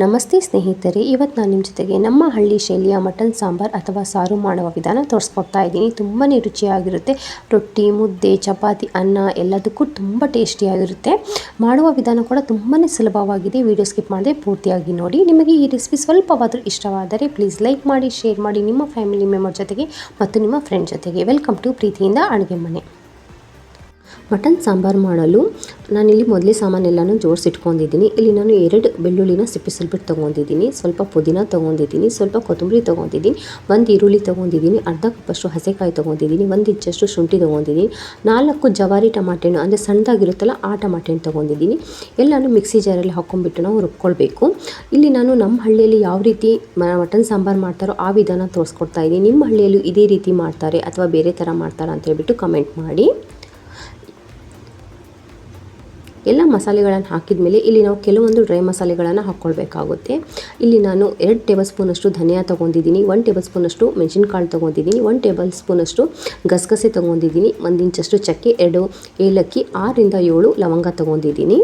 ನಮಸ್ತೆ ಸ್ನೇಹಿತರೆ, ಇವತ್ತು ನಾನು ನಿಮ್ಮ ಜೊತೆಗೆ ನಮ್ಮ ಹಳ್ಳಿ ಶೈಲಿಯ ಮಟನ್ ಸಾಂಬಾರ್ ಅಥವಾ ಸಾರು ಮಾಡುವ ವಿಧಾನ ತೋರಿಸ್ಕೊಡ್ತಾ ಇದ್ದೀನಿ. ತುಂಬಾ ರುಚಿಯಾಗಿರುತ್ತೆ. ರೊಟ್ಟಿ, ಮುದ್ದೆ, ಚಪಾತಿ, ಅನ್ನ ಎಲ್ಲದಕ್ಕೂ ತುಂಬ ಟೇಸ್ಟಿಯಾಗಿರುತ್ತೆ. ಮಾಡುವ ವಿಧಾನ ಕೂಡ ತುಂಬಾ ಸುಲಭವಾಗಿದೆ. ವಿಡಿಯೋ ಸ್ಕಿಪ್ ಮಾಡದೆ ಪೂರ್ತಿಯಾಗಿ ನೋಡಿ. ನಿಮಗೆ ಈ ರೆಸಿಪಿ ಸ್ವಲ್ಪವಾದರೂ ಇಷ್ಟವಾದರೆ ಪ್ಲೀಸ್ ಲೈಕ್ ಮಾಡಿ, ಶೇರ್ ಮಾಡಿ. ನಿಮ್ಮ ಫ್ಯಾಮಿಲಿ ಮೆಂಬರ್ ಜೊತೆಗೆ ಮತ್ತು ನಿಮ್ಮ ಫ್ರೆಂಡ್ ಜೊತೆಗೆ. ವೆಲ್ಕಮ್ ಟು ಪ್ರೀತಿಯಿಂದ ಅಡುಗೆ ಮನೆ. ಮಟನ್, ಸಾಂಬಾರು ಮಾಡಲು ನಾನಿಲ್ಲಿ ಮೊದಲೇ ಸಾಮಾನೆಲ್ಲನೂ ಜೋಡಿಸಿಟ್ಕೊಂಡಿದ್ದೀನಿ. ಇಲ್ಲಿ ನಾನು ಎರಡು ಬೆಳ್ಳುಳ್ಳಿನ ಸಿಪ್ಪೆ ಸಿಪ್ಪಿಸಲ್ಬಿಟ್ಟು ತೊಗೊಂಡಿದ್ದೀನಿ. ಸ್ವಲ್ಪ ಪುದೀನ ತೊಗೊಂಡಿದ್ದೀನಿ, ಸ್ವಲ್ಪ ಕೊತ್ತಂಬರಿ ತೊಗೊಂಡಿದ್ದೀನಿ, ಒಂದು ಈರುಳ್ಳಿ ತೊಗೊಂಡಿದ್ದೀನಿ, ಅರ್ಧ ಕಪ್ಪಷ್ಟು ಹಸೆಕಾಯಿ ತೊಗೊಂಡಿದ್ದೀನಿ, ಒಂದು ಇಂಚಷ್ಟು ಶುಂಠಿ ತೊಗೊಂಡಿದ್ದೀನಿ, ನಾಲ್ಕು ಜವಾರಿ ಟಮಾಟೆಣ್ಣು ಅಂದರೆ ಸಣ್ಣದಾಗಿರುತ್ತಲ್ಲ ಆ ಟಮಾಟೆಣ್ಣು ತೊಗೊಂಡಿದ್ದೀನಿ. ಎಲ್ಲನೂ ಮಿಕ್ಸಿ ಜಾರಲ್ಲಿ ಹಾಕ್ಕೊಂಡ್ಬಿಟ್ಟು ನಾವು ರುಬ್ಕೊಳ್ಬೇಕು. ಇಲ್ಲಿ ನಾನು ನಮ್ಮ ಹಳ್ಳಿಯಲ್ಲಿ ಯಾವ ರೀತಿ ಮಟನ್, ಸಾಂಬಾರು ಮಾಡ್ತಾರೋ ಆ ವಿಧಾನ ತೋರಿಸ್ಕೊಡ್ತಾ ಇದ್ದೀನಿ ನಿಮ್ಮ ಹಳ್ಳಿಯಲ್ಲೂ ಇದೇ ರೀತಿ ಮಾಡ್ತಾರೆ ಅಥವಾ ಬೇರೆ ಥರ ಮಾಡ್ತಾರೆ ಅಂತ ಹೇಳ್ಬಿಟ್ಟು ಕಮೆಂಟ್ ಮಾಡಿ. ಎಲ್ಲ ಮಸಾಲೆಗಳನ್ನು ಹಾಕಿದ ಮೇಲೆ ಇಲ್ಲಿ ನಾವು ಕೆಲವೊಂದು ಡ್ರೈ ಮಸಾಲೆಗಳನ್ನು ಹಾಕ್ಕೊಳ್ಬೇಕಾಗುತ್ತೆ. ಇಲ್ಲಿ ನಾನು ಎರಡು ಟೇಬಲ್ ಸ್ಪೂನಷ್ಟು ಧನಿಯಾ ತೊಗೊಂಡಿದ್ದೀನಿ ಒನ್ ಟೇಬಲ್ ಸ್ಪೂನಷ್ಟು ಮೆಣಸಿನ್ಕಾಳು ತೊಗೊಂಡಿದ್ದೀನಿ ಒನ್ ಟೇಬಲ್ ಸ್ಪೂನಷ್ಟು ಗಸಗಸೆ ತೊಗೊಂಡಿದ್ದೀನಿ ಒಂದಿಂಚಷ್ಟು ಚಕ್ಕೆ, ಎರಡು ಏಲಕ್ಕಿ, ಆರರಿಂದ ಏಳು ಲವಂಗ ತೊಗೊಂಡಿದ್ದೀನಿ.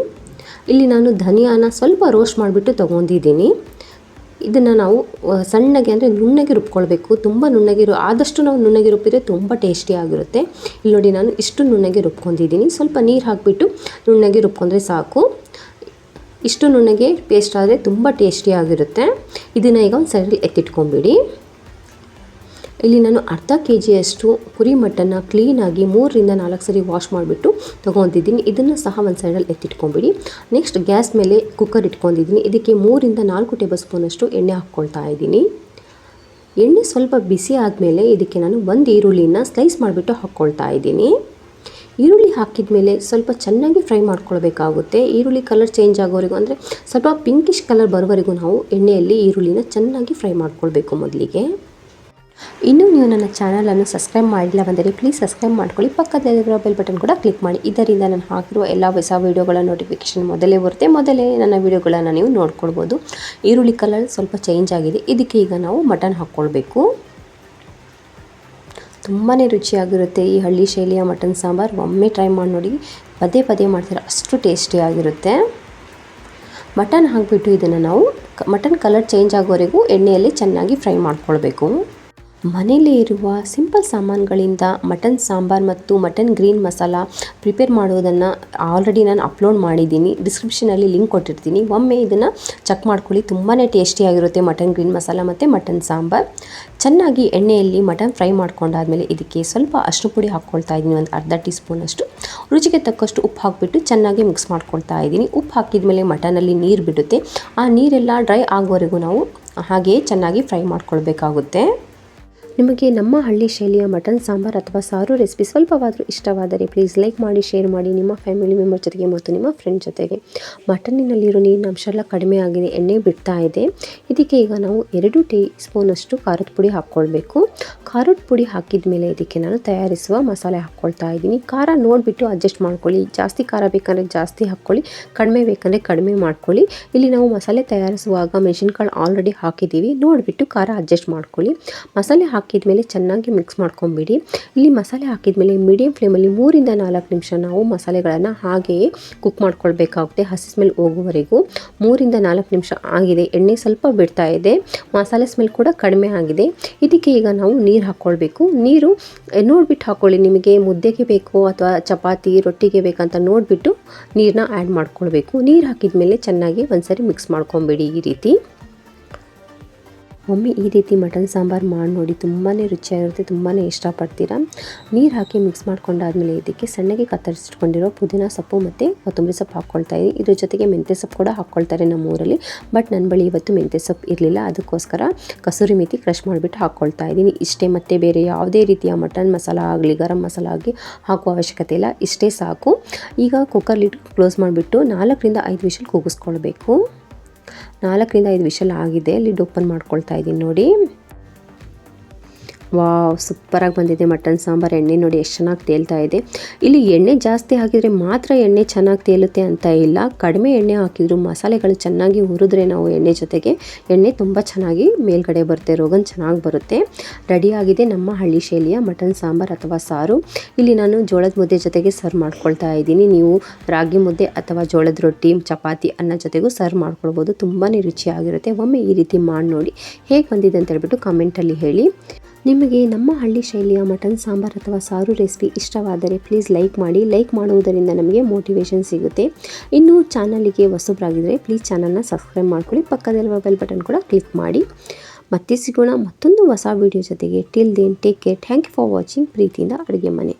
ಇಲ್ಲಿ ನಾನು ಧನಿಯಾನ ಸ್ವಲ್ಪ ರೋಸ್ಟ್ ಮಾಡಿಬಿಟ್ಟು ತೊಗೊಂಡಿದ್ದೀನಿ. ಇದನ್ನು ನಾವು ಸಣ್ಣಗೆ ಅಂದರೆ ನುಣ್ಣಗೆ ರುಬ್ಕೊಳ್ಬೇಕು. ತುಂಬ ನುಣ್ಣಗೆ ರು, ಆದಷ್ಟು ನಾವು ನುಣ್ಣಗೆ ರುಬ್ಬಿದ್ರೆ ತುಂಬ ಟೇಸ್ಟಿಯಾಗಿರುತ್ತೆ ಇಲ್ಲಿ ನೋಡಿ ನಾನು ಇಷ್ಟು ನುಣ್ಣಗೆ ರುಬ್ಕೊಂಡಿದ್ದೀನಿ. ಸ್ವಲ್ಪ ನೀರು ಹಾಕಿಬಿಟ್ಟು ನುಣ್ಣಗೆ ರುಬ್ಕೊಂಡ್ರೆ ಸಾಕು. ಇಷ್ಟು ನುಣ್ಣಗೆ ಪೇಸ್ಟ್ ಆದರೆ ತುಂಬ ಟೇಸ್ಟಿಯಾಗಿರುತ್ತೆ ಇದನ್ನು ಈಗ ಒಂದು ಸೈಡಲ್ಲಿ ಎತ್ತಿಟ್ಕೊಂಬಿಡಿ. ಇಲ್ಲಿ ನಾನು ಅರ್ಧ ಕೆ ಜಿಯಷ್ಟು ಕುರಿ ಮಟನ್ನ ಕ್ಲೀನಾಗಿ ಮೂರರಿಂದ ನಾಲ್ಕು ಸರಿ ವಾಶ್ ಮಾಡಿಬಿಟ್ಟು ತೊಗೊತಿದ್ದೀನಿ ಇದನ್ನು ಸಹ ಒಂದು ಸೈಡಲ್ಲಿ ಎತ್ತಿಟ್ಕೊಂಬಿಡಿ. ನೆಕ್ಸ್ಟ್ ಗ್ಯಾಸ್ ಮೇಲೆ ಕುಕ್ಕರ್ ಇಟ್ಕೊಂಡಿದ್ದೀನಿ. ಇದಕ್ಕೆ ಮೂರಿಂದ ನಾಲ್ಕು ಟೇಬಲ್ ಸ್ಪೂನಷ್ಟು ಎಣ್ಣೆ ಹಾಕ್ಕೊಳ್ತಾ ಇದ್ದೀನಿ. ಎಣ್ಣೆ ಸ್ವಲ್ಪ ಬಿಸಿ ಆದಮೇಲೆ ಇದಕ್ಕೆ ನಾನು ಒಂದು ಈರುಳ್ಳಿನ ಸ್ಲೈಸ್ ಮಾಡಿಬಿಟ್ಟು ಹಾಕ್ಕೊಳ್ತಾ ಇದ್ದೀನಿ. ಈರುಳ್ಳಿ ಹಾಕಿದ ಮೇಲೆ ಸ್ವಲ್ಪ ಚೆನ್ನಾಗಿ ಫ್ರೈ ಮಾಡ್ಕೊಳ್ಬೇಕಾಗುತ್ತೆ. ಈರುಳ್ಳಿ ಕಲರ್ ಚೇಂಜ್ ಆಗೋವರೆಗೂ ಅಂದರೆ ಸ್ವಲ್ಪ ಪಿಂಕಿಶ್ ಕಲರ್ ಬರೋವರೆಗೂ ನಾವು ಎಣ್ಣೆಯಲ್ಲಿ ಈರುಳ್ಳಿನ ಚೆನ್ನಾಗಿ ಫ್ರೈ ಮಾಡ್ಕೊಳ್ಬೇಕು ಮೊದಲಿಗೆ. ಇನ್ನೂ ನೀವು ನನ್ನ ಚಾನಲನ್ನು ಸಬ್ಸ್ಕ್ರೈಬ್ ಮಾಡಿಲ್ಲ ಬಂದರೆ ಪ್ಲೀಸ್ ಸಬ್ಸ್ಕ್ರೈಬ್ ಮಾಡ್ಕೊಳ್ಳಿ. ಪಕ್ಕದಲ್ಲಿರೋ ಬೆಲ್ ಬಟನ್ ಕೂಡ ಕ್ಲಿಕ್ ಮಾಡಿ. ಇದರಿಂದ ನಾನು ಹಾಕಿರುವ ಎಲ್ಲ ಹೊಸ ವೀಡಿಯೋಗಳ ನೋಟಿಫಿಕೇಷನ್ ಮೊದಲೇ ಬರುತ್ತೆ. ಮೊದಲೇ ನನ್ನ ವೀಡಿಯೋಗಳನ್ನು ನೀವು ನೋಡ್ಕೊಳ್ಬೋದು. ಈರುಳ್ಳಿ ಕಲರ್ ಸ್ವಲ್ಪ ಚೇಂಜ್ ಆಗಿದೆ. ಇದಕ್ಕೆ ಈಗ ನಾವು ಮಟನ್ ಹಾಕ್ಕೊಳ್ಬೇಕು. ತುಂಬಾ ರುಚಿಯಾಗಿರುತ್ತೆ ಈ ಹಳ್ಳಿ ಶೈಲಿಯ ಮಟನ್ ಸಾಂಬಾರು. ಒಮ್ಮೆ ಟ್ರೈ ಮಾಡಿ ನೋಡಿ ಪದೇ ಪದೇ ಮಾಡ್ತಾರೆ. ಅಷ್ಟು ಟೇಸ್ಟಿಯಾಗಿರುತ್ತೆ ಮಟನ್ ಹಾಕಿಬಿಟ್ಟು ಇದನ್ನು ನಾವು ಮಟನ್ ಕಲರ್ ಚೇಂಜ್ ಆಗೋವರೆಗೂ ಎಣ್ಣೆಯಲ್ಲಿ ಚೆನ್ನಾಗಿ ಫ್ರೈ ಮಾಡ್ಕೊಳ್ಬೇಕು. ಮನೆಯಲ್ಲೇ ಇರುವ ಸಿಂಪಲ್ ಸಾಮಾನುಗಳಿಂದ ಮಟನ್ ಸಾಂಬಾರ್ ಮತ್ತು ಮಟನ್ ಗ್ರೀನ್ ಮಸಾಲ ಪ್ರಿಪೇರ್ ಮಾಡೋದನ್ನು ಆಲ್ರೆಡಿ ನಾನು ಅಪ್ಲೋಡ್ ಮಾಡಿದ್ದೀನಿ. ಡಿಸ್ಕ್ರಿಪ್ಷನಲ್ಲಿ ಲಿಂಕ್ ಕೊಟ್ಟಿರ್ತೀನಿ. ಒಮ್ಮೆ ಇದನ್ನು ಚೆಕ್ ಮಾಡ್ಕೊಳ್ಳಿ. ತುಂಬಾ ಟೇಸ್ಟಿಯಾಗಿರುತ್ತೆ ಮಟನ್ ಗ್ರೀನ್ ಮಸಾಲ ಮತ್ತು ಮಟನ್ ಸಾಂಬಾರ್. ಚೆನ್ನಾಗಿ ಎಣ್ಣೆಯಲ್ಲಿ ಮಟನ್ ಫ್ರೈ ಮಾಡ್ಕೊಂಡಾದ್ಮೇಲೆ ಇದಕ್ಕೆ ಸ್ವಲ್ಪ ಅಷ್ಟು ಪುಡಿ ಹಾಕ್ಕೊಳ್ತಾ ಇದ್ದೀನಿ. ಒಂದು ಅರ್ಧ ಟೀ ಸ್ಪೂನಷ್ಟು ರುಚಿಗೆ ತಕ್ಕಷ್ಟು ಉಪ್ಪು ಹಾಕಿಬಿಟ್ಟು ಚೆನ್ನಾಗಿ ಮಿಕ್ಸ್ ಮಾಡ್ಕೊಳ್ತಾ ಇದ್ದೀನಿ. ಉಪ್ಪು ಹಾಕಿದ್ಮೇಲೆ ಮಟನಲ್ಲಿ ನೀರು ಬಿಡುತ್ತೆ. ಆ ನೀರೆಲ್ಲ ಡ್ರೈ ಆಗೋವರೆಗೂ ನಾವು ಹಾಗೆಯೇ ಚೆನ್ನಾಗಿ ಫ್ರೈ ಮಾಡ್ಕೊಳ್ಬೇಕಾಗುತ್ತೆ. ನಿಮಗೆ ನಮ್ಮ ಹಳ್ಳಿ ಶೈಲಿಯ ಮಟನ್, ಸಾಂಬಾರ್ ಅಥವಾ ಸಾರು ರೆಸಿಪಿ ಸ್ವಲ್ಪವಾದರೂ ಇಷ್ಟವಾದರೆ ಪ್ಲೀಸ್ ಲೈಕ್ ಮಾಡಿ ಶೇರ್ ಮಾಡಿ ನಿಮ್ಮ ಫ್ಯಾಮಿಲಿ ಮೆಂಬರ್ ಜೊತೆಗೆ ಮತ್ತು ನಿಮ್ಮ ಫ್ರೆಂಡ್ ಜೊತೆಗೆ. ಮಟನ್ನಿನಲ್ಲಿರೋ ನೀರಿನ ಅಂಶ ಎಲ್ಲ ಕಡಿಮೆ ಆಗಿದೆ, ಎಣ್ಣೆ ಬಿಡ್ತಾ ಇದೆ. ಇದಕ್ಕೆ ಈಗ ನಾವು ಎರಡು ಟೀ ಸ್ಪೂನಷ್ಟು ಖಾರದ ಪುಡಿ ಹಾಕ್ಕೊಳ್ಬೇಕು. ಖಾರದ ಪುಡಿ ಹಾಕಿದ ಮೇಲೆ ಇದಕ್ಕೆ ನಾನು ತಯಾರಿಸುವ ಮಸಾಲೆ ಹಾಕ್ಕೊಳ್ತಾ ಇದ್ದೀನಿ. ಖಾರ ನೋಡಿಬಿಟ್ಟು ಅಡ್ಜಸ್ಟ್ ಮಾಡ್ಕೊಳ್ಳಿ. ಜಾಸ್ತಿ ಖಾರ ಬೇಕಂದರೆ ಜಾಸ್ತಿ ಹಾಕ್ಕೊಳ್ಳಿ, ಕಡಿಮೆ ಬೇಕಂದರೆ ಕಡಿಮೆ ಮಾಡ್ಕೊಳ್ಳಿ. ಇಲ್ಲಿ ನಾವು ಮಸಾಲೆ ತಯಾರಿಸುವಾಗ ಮೆಣಸಿನ್ಕಾಳು ಆಲ್ರೆಡಿ ಹಾಕಿದ್ದೀವಿ. ನೋಡಿಬಿಟ್ಟು ಖಾರ ಅಡ್ಜಸ್ಟ್ ಮಾಡ್ಕೊಳ್ಳಿ. ಮಸಾಲೆ ಹಾಕಿ ಹಾಕಿದ ಮೇಲೆ ಚೆನ್ನಾಗಿ ಮಿಕ್ಸ್ ಮಾಡ್ಕೊಂಬಿಡಿ. ಇಲ್ಲಿ ಮಸಾಲೆ ಹಾಕಿದ ಮೇಲೆ ಮೀಡಿಯಂ ಫ್ಲೇಮಲ್ಲಿ ಮೂರಿಂದ ನಾಲ್ಕು ನಿಮಿಷ ನಾವು ಮಸಾಲೆಗಳನ್ನು ಹಾಗೆಯೇ ಕುಕ್ ಮಾಡ್ಕೊಳ್ಬೇಕಾಗುತ್ತೆ. ಹಸಿ ಸ್ಮೆಲ್ ಹೋಗುವವರೆಗೂ ಮೂರಿಂದ ನಾಲ್ಕು ನಿಮಿಷ ಆಗಿದೆ. ಎಣ್ಣೆ ಸ್ವಲ್ಪ ಬಿಡ್ತಾ ಇದೆ. ಮಸಾಲೆ ಸ್ಮೆಲ್ ಕೂಡ ಕಡಿಮೆ ಆಗಿದೆ. ಇದಕ್ಕೆ ಈಗ ನಾವು ನೀರು ಹಾಕ್ಕೊಳ್ಬೇಕು ನೀರು ನೋಡಿಬಿಟ್ಟು ಹಾಕ್ಕೊಳ್ಳಿ ನಿಮಗೆ ಮುದ್ದೆಗೆ ಬೇಕು ಅಥವಾ ಚಪಾತಿ, ರೊಟ್ಟಿಗೆ ಬೇಕಂತ ನೋಡಿಬಿಟ್ಟು ನೀರನ್ನ ಆ್ಯಡ್ ಮಾಡ್ಕೊಳ್ಬೇಕು. ನೀರು ಹಾಕಿದ ಮೇಲೆ ಚೆನ್ನಾಗಿ ಒಂದ್ಸರಿ ಮಿಕ್ಸ್ ಮಾಡ್ಕೊಂಬಿಡಿ ಈ ರೀತಿ. ಒಮ್ಮೆ ಈ ರೀತಿ ಮಟನ್ ಸಾಂಬಾರು ಮಾಡಿ ನೋಡಿ ತುಂಬಾ ರುಚಿಯಾಗಿರುತ್ತೆ ತುಂಬಾ ಇಷ್ಟಪಡ್ತೀರಾ? ನೀರು ಹಾಕಿ ಮಿಕ್ಸ್ ಮಾಡ್ಕೊಂಡಾದ್ಮೇಲೆ ಇದಕ್ಕೆ ಸಣ್ಣಗೆ ಕತ್ತರಿಸಿಟ್ಕೊಂಡಿರೋ ಪುದೀನ ಸೊಪ್ಪು ಮತ್ತು ಕೊತ್ತಂಬರಿ ಸೊಪ್ಪು ಹಾಕ್ಕೊಳ್ತಾ ಇದ್ದೀನಿ ಇದ್ರ ಜೊತೆಗೆ ಮೆಂತ್ಯ ಸೊಪ್ಪು ಕೂಡ ಹಾಕ್ಕೊಳ್ತಾರೆ ನಮ್ಮ ಊರಲ್ಲಿ. ಬಟ್ ನನ್ನ ಬಳಿ ಇವತ್ತು ಮೆಂತ್ಯ ಸೊಪ್ಪು ಇರಲಿಲ್ಲ, ಅದಕ್ಕೋಸ್ಕರ ಕಸೂರಿ ಮೇಥಿ ಕ್ರಷ್ ಮಾಡಿಬಿಟ್ಟು ಹಾಕ್ಕೊಳ್ತಾ ಇದ್ದೀನಿ. ಇಷ್ಟೇ ಮತ್ತು ಬೇರೆ ಯಾವುದೇ ರೀತಿಯ ಮಟನ್ ಮಸಾಲ ಆಗಲಿ, ಗರಂ ಮಸಾಲ ಆಗಲಿ ಹಾಕುವ ಅವಶ್ಯಕತೆ ಇಲ್ಲ, ಇಷ್ಟೇ ಸಾಕು. ಈಗ ಕುಕ್ಕರ್ ಕ್ಲೋಸ್ ಮಾಡಿಬಿಟ್ಟು ನಾಲ್ಕರಿಂದ ಐದು ವಿಷಲ್ ಕೂಗಿಸ್ಕೊಳ್ಬೇಕು. ನಾಲ್ಕರಿಂದ ಐದು ವಿಷಲ್ ಆಗಿದೆ. ಲಿಡ್ ಓಪನ್ ಮಾಡ್ಕೊಳ್ತಾ ಇದ್ದೀನಿ ನೋಡಿ. ವಾವ್, ಸೂಪರಾಗಿ ಬಂದಿದೆ ಮಟನ್ ಸಾಂಬಾರು. ಎಣ್ಣೆ ನೋಡಿ ಎಷ್ಟು ಚೆನ್ನಾಗಿ ತೇಲ್ತಾ ಇದೆ. ಇಲ್ಲಿ ಎಣ್ಣೆ ಜಾಸ್ತಿ ಹಾಕಿದರೆ ಮಾತ್ರ ಎಣ್ಣೆ ಚೆನ್ನಾಗಿ ತೇಲುತ್ತೆ ಅಂತ ಇಲ್ಲ. ಕಡಿಮೆ ಎಣ್ಣೆ ಹಾಕಿದ್ರು ಮಸಾಲೆಗಳು ಚೆನ್ನಾಗಿ ಹುರಿದ್ರೆ ನಾವು ಎಣ್ಣೆ ಜೊತೆಗೆ ಎಣ್ಣೆ ತುಂಬ ಚೆನ್ನಾಗಿ ಮೇಲ್ಗಡೆ ಬರುತ್ತೆ, ರೋಗನ್ ಚೆನ್ನಾಗಿ ಬರುತ್ತೆ. ರೆಡಿಯಾಗಿದೆ ನಮ್ಮ ಹಳ್ಳಿ ಶೈಲಿಯ ಮಟನ್ ಸಾಂಬಾರು ಅಥವಾ ಸಾರು. ಇಲ್ಲಿ ನಾನು ಜೋಳದ ಮುದ್ದೆ ಜೊತೆಗೆ ಸರ್ವ್ ಮಾಡ್ಕೊಳ್ತಾ ಇದ್ದೀನಿ. ನೀವು ರಾಗಿ ಮುದ್ದೆ ಅಥವಾ ಜೋಳದ ರೊಟ್ಟಿ, ಚಪಾತಿ, ಅನ್ನ ಜೊತೆಗೂ ಸರ್ವ್ ಮಾಡ್ಕೊಳ್ಬೋದು. ತುಂಬಾ ರುಚಿಯಾಗಿರುತ್ತೆ. ಒಮ್ಮೆ ಈ ರೀತಿ ಮಾಡಿ ನೋಡಿ ಹೇಗೆ ಬಂದಿದೆ ಅಂತ ಹೇಳ್ಬಿಟ್ಟು ಕಾಮೆಂಟಲ್ಲಿ ಹೇಳಿ. ನಿಮಗೆ ನಮ್ಮ ಹಳ್ಳಿ ಶೈಲಿಯ ಮಟನ್, ಸಾಂಬಾರ್ ಅಥವಾ ಸಾರು ರೆಸಿಪಿ ಇಷ್ಟವಾದರೆ ಪ್ಲೀಸ್ ಲೈಕ್ ಮಾಡಿ. ಲೈಕ್ ಮಾಡುವುದರಿಂದ ನಮಗೆ ಮೋಟಿವೇಶನ್ ಸಿಗುತ್ತೆ. ಇನ್ನು ಚಾನಲಿಗೆ ಹೊಸಬ್ರಾಗಿದ್ದರೆ ಪ್ಲೀಸ್ ಚಾನಲ್ನ ಸಬ್ಸ್ಕ್ರೈಬ್ ಮಾಡ್ಕೊಳ್ಳಿ. ಪಕ್ಕದಲ್ಲಿರುವ ಬೆಲ್ ಬಟನ್ ಕೂಡ ಕ್ಲಿಕ್ ಮಾಡಿ. ಮತ್ತೆ ಸಿಗೋಣ ಮತ್ತೊಂದು ಹೊಸ ವಿಡಿಯೋ ಜೊತೆಗೆ. Till then take care thank you for watching ಪ್ರೀತಿಯಿಂದ ಅಡುಗೆ ಮನೆ.